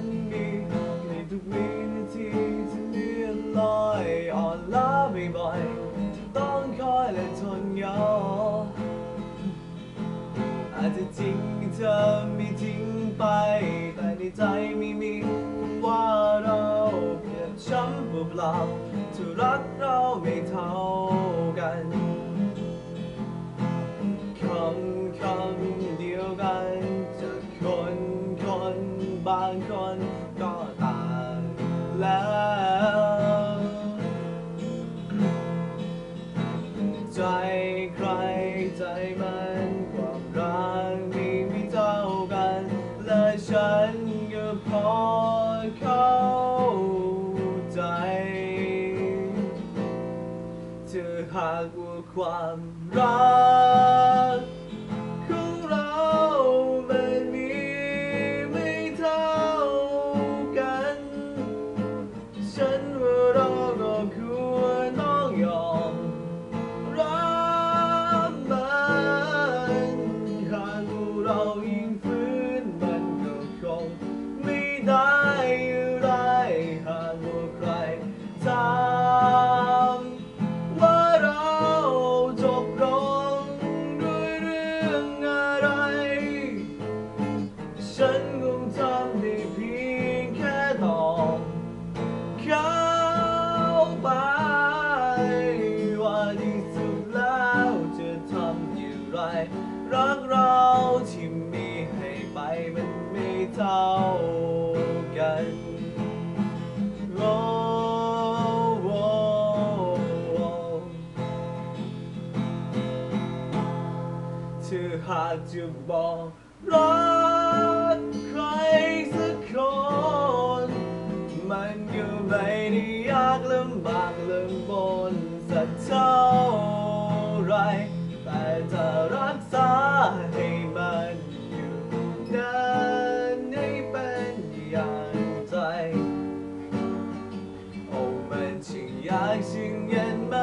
นมีในทุกวินาทีที่เลื่อนลอยอ่อนล้าบ่อยๆที่ต้องคอยและทนยอมอาจจะจริงเธอไม่ทิ้งไป แต่ในใจไม่มีว่าเราเพียงช้ำเปล่าๆที่รัก บางคนก็ต่างแล้ว ใจใครใจมันความรักมีไม่เท่ากัน และฉันก็พอเข้าใจ เธอหากว่าความรัก ว่า กเราที่มีให้ไปมันไม่เท่ากันโอ้โอ้โอ้เธอหากจะบอกรักใครสักคน มันก็ไม่ได้ยากลำบากลำบนสักเท่าไร แต่จะรักษา 爱情原本